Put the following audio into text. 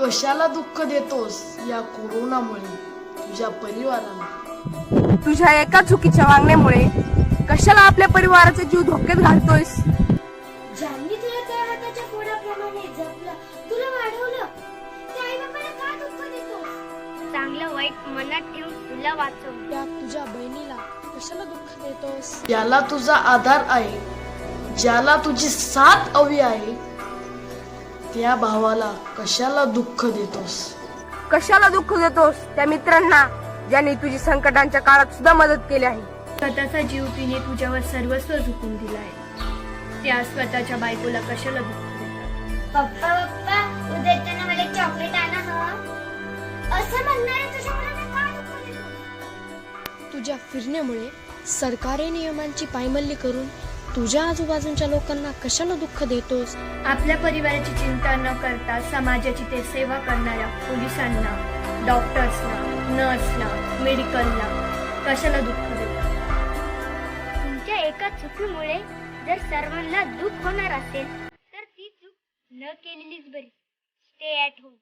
कशाला दुःख देतोस या कोरोनामुळे तुझ्या परिवाराला? तुझ्या एका चुकीच्या वागण्यामुळे कशाला आपल्या परिवाराचा जीव धोक्यात घालतोयस? ज्यांनी तुला त्या हाताच्या फोडाप्रमाणे जपलं तुला वाढवलं त्या आई बाबाला का दुःख देतोस? चांगलं वाईट मनात ठेवून तुला वाचव. त्या तुझ्या बहिणीला कशाला दुःख देतोस? याला तुझा आधार आहे ज्याला तुझी साथ हवी आहे त्या भावाला कशाला दुःख देतोस? कशाला दुःख देतोस? त्या मित्रांना ज्यांनी तुझी संकटांच्या काळात सुद्धा मदत केली आहे. स्वतःचा जीव तिने तुझ्यावर सर्वस्व झुकून दिला आहे त्या स्वतःच्या बायकोला कशाला दुःख देतात? पप्पा पप्पा उद्या येताना मला एक चॉकलेट आणा हं असं म्हणणारे तुझ्या मुलाला का दुःख देतोस तुझ्या फिरण्यामुळे सरकारी नियमांची पायमल्ली करून तुझ्या आजूबाजूच्या लोकांना कशाला दुःख देतोस? आपल्या परिवाराची चिंता न करता समाजाची ते सेवा करणाऱ्या पोलिसांना डॉक्टर्सला नर्सला मेडिकलला कशाला दुःख देतात? तुमच्या एका चुकीमुळे जर सर्वांना दुःख होणार असेल तर ती चूक न केलेलीच बरी. Stay at home